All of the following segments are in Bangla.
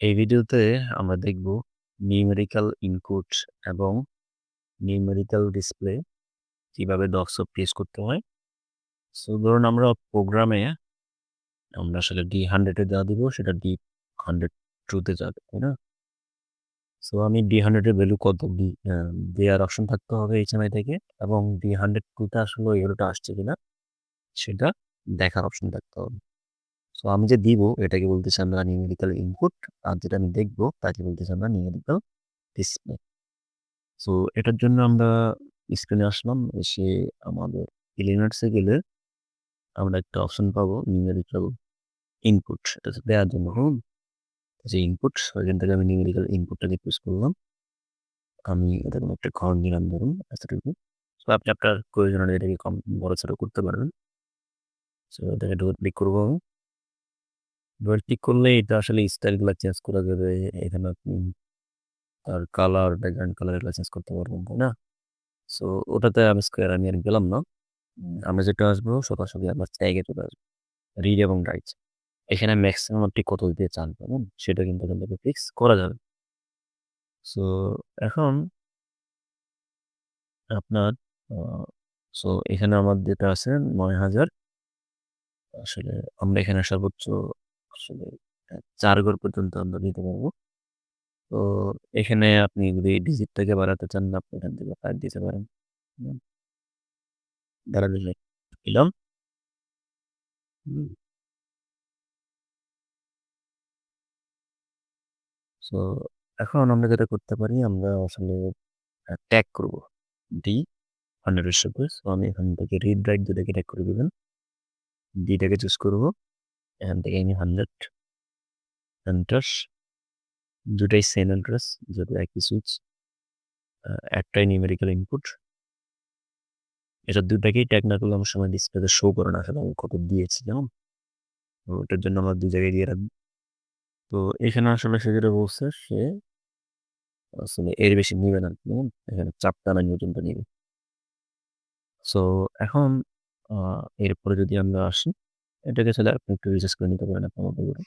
এই ভিডিওতে আমরা দেখব নিউমেরিক্যাল ইনপুট এবং নিউমেরিক্যাল ডিসপ্লে কীভাবে ডক্সপ পেশ করতে হয়। সো ধরুন আমরা প্রোগ্রামে আমরা আসলে ডি হান্ড্রেডে যা দিব সেটা ডি হান্ড্রেড ট্রুতে যাবে, তাই না? সো আমি ডি হান্ড্রেডের ভ্যালু কত ডি দেওয়ার অপশন থাকতে হবে এইচএমআই থেকে এবং ডি হান্ড্রেড টুতে আসলে এরোটা আসছে কিনা সেটা দেখার অপশন থাকতে হবে। সো আমি যে দিব এটাকে বলতেছি আমরা নিউমেরিক্যাল ইনপুট আর যেটা আমি দেখব তাকে বলতেছি আমরা নিউমেরিক্যাল ডিসপ্লে সো এটার জন্য আমরা স্ক্রিনে আসলাম এসে আমাদের এলিমেন্টসে গেলে আমরা একটা অপশন পাবো নিউমেরিক্যাল ইনপুট এটা দেওয়ার জন্য। হুম। যে ইনপুট এখান থেকে আমি নিউমেরিক্যাল ইনপুটটাকে চুজ করলাম। আমি এটা কোনো একটা ঘর নিলাম ধরুন এতটুকু। সো আপনি আপনার প্রয়োজন হলে এটাকে কম বড় ছোটো করতে পারবেন সো এটাকে ডবল ক্লিক করব ক্লিক করলে এটা আসলে স্টাইলগুলো চেঞ্জ করা যাবে? এখানে তার কালার ব্যাকগ্রাউন্ড কালার এগুলো চেঞ্জ করতে পারবেন, তাই না? সো ওটাতে আমি স্কোয়ার আমি আর গেলাম না। আমরা যেটা আসব সরাসরি আমরা ট্যাগে চলে আসব। রিড এবং রাইট এখানে ম্যাক্সিমাম আপনি কত দিতে চান, কেমন? সেটা কিন্তু থেকে ফিক্স করা যাবে। সো এখন আপনার সো এখানে আমার যেটা আছে, নয় হাজার। আসলে আমরা এখানে সর্বোচ্চ আসলে চার ঘর পর্যন্ত আমরা দিতে পারব। তো এখানে আপনি যদি ডিজিটটাকে বাড়াতে চান, আপনি এখান থেকে ফাইভ দিতে পারেন। দাঁড়ালে সো, এখন আমরা যেটা করতে পারি, আমরা আসলে ট্যাগ করব। ডি হান্ড্রেড সো আমি এখান থেকে রিড রাইট দুটাকে ট্যাগ করে দেবেন। ডিটাকে চুজ করব। এখান থেকে আমি হান্ড্রেড এন্টার দুটাই সেম অ্যাড্রেস যদি একই সুইচ একটাই নিউমেরিক্যাল ইনপুট এটা দুটাকেই ট্যাগ না করলে আমার সময় ডিসপ্লেতে শো করে না আসলে আমি কত দিয়েছি যেমন ওটার জন্য আমরা দু জায়গায় দিয়ে রাখব। তো এখানে আসলে সে যেটা বলছে, সে আসলে এর বেশি নিবে না, কেমন? এখানে চাপটা না নিউটনটা নিবে। সো এখন এরপরে যদি আমরা আসি এটাকে ছেলে আপনি একটু রিসার্চ করে নিতে পারেন আপনার মতো করে।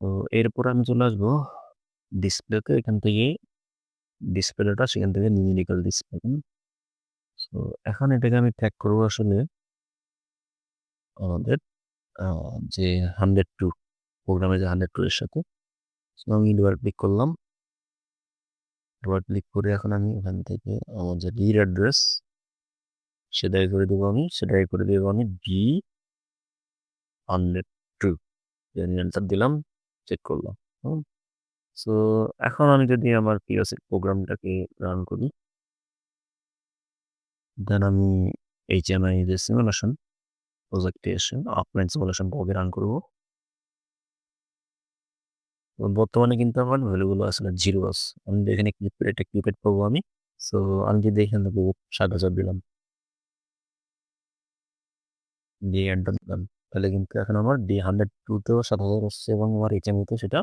তো এরপর আমি চলে আসব ডিসপ্লেতে এখান থেকে ডিসপ্লেটা সেখান থেকে নিউমেরিক্যাল ডিসপ্লে সো এখন এটাকে আমি ট্যাগ করব আসলে আমাদের যে হান্ড্রেড টু প্রোগ্রামে যে হান্ড্রেড টু এর সাথে। সো আমি ডুয়ার ক্লিক করলাম। ক্লিক করে এখন আমি এখান থেকে আমার যে রিড অ্যাড্রেস সেটাই করে দেবো আমি, সেটাই করে দেবো আমি ডি হান্ড্রেড টু এন্টার দিলাম চেক করলাম, হুম। সো এখন আমি যদি আমার পিওসি প্রোগ্রামটাকে রান করি। দেন আমি এইচএমআই যে সিমুলেশন প্রজেক্টে এসে অফলাইন সিমুলেশন কবে রান করব। বর্তমানে কিন্তু আমার ভ্যালুগুলো আসলে জিরো আছে। আমি এখানে ক্লিপেড একটা ক্লিপেড পাবো আমি। সো আমি যদি এখানে সাত হাজার দিলাম। দিয়ে এন্টার দিলাম তাহলে কিন্তু এখন আমার ডি হান্ড্রেড টুতেও সাত হাজার আসছে এবং আমার এইচএমইতে সেটা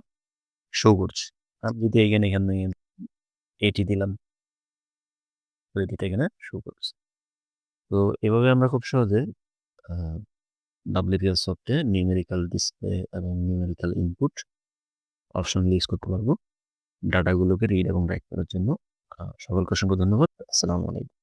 শো করছে। আমি যদি এখানে এখানে এটি দিলাম এটিতে এখানে শো করছে। তো এভাবে আমরা খুব সহজে ডাব্লিউপিএল সফটে নিউমেরিক্যাল ডিসপ্লে এবং নিউমেরিক্যাল ইনপুট অপশন ইউজ করতে পারব। ডাটাগুলোকে রিড এবং রাইট করার জন্য সকলকে অসংখ্য ধন্যবাদ। আসসালামু আলাইকুম।